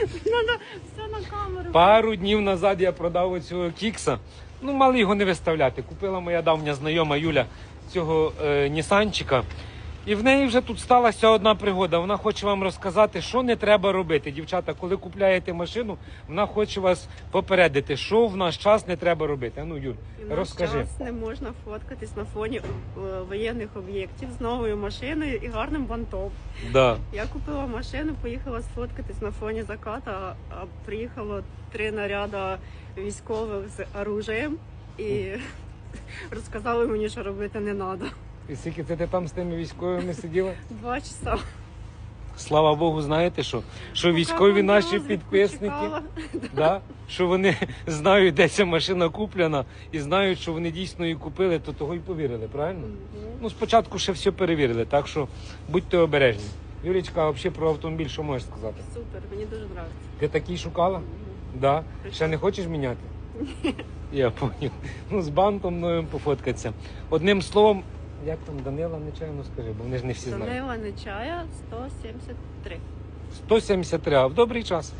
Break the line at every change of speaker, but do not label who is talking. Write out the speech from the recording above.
Надо все на камеру.
Пару днів назад я продав оцього кікса. Ну, мали його не виставляти. Купила моя давня знайома Юля цього е, Нісанчика. І в неї вже тут сталася одна пригода. Вона хоче вам розказати, що не треба робити. Дівчата, коли купляєте машину, вона хоче вас попередити, що в наш час не треба робити. А Ну, Юль,
в наш
розкажи.
час не можна фоткатись на фоні е, воєнних об'єктів з новою машиною і гарним бантом.
Да.
Я купила машину, поїхала сфоткатись на фоні заката, а приїхало три наряда військових з оружієм і розказали мені, що робити не треба.
І скільки ти там з тими військовими сиділа?
Два часа.
Слава Богу, знаєте що? Що військові наші підписники. да? що вони знають, де ця машина куплена, і знають, що вони дійсно її купили, то того й повірили, правильно? Ну, спочатку ще все перевірили, так що будьте обережні. Юрічка, а взагалі про автомобіль, що можеш сказати?
Супер, мені дуже подобається.
Ти такий шукала? Да. Ще не хочеш міняти? Я поняв. Ну, з бантом новим пофоткатися. Одним словом, як там Данила нечайно скажи, бо вони ж не всі знають.
Данила Нечая 173.
173, а в добрий час.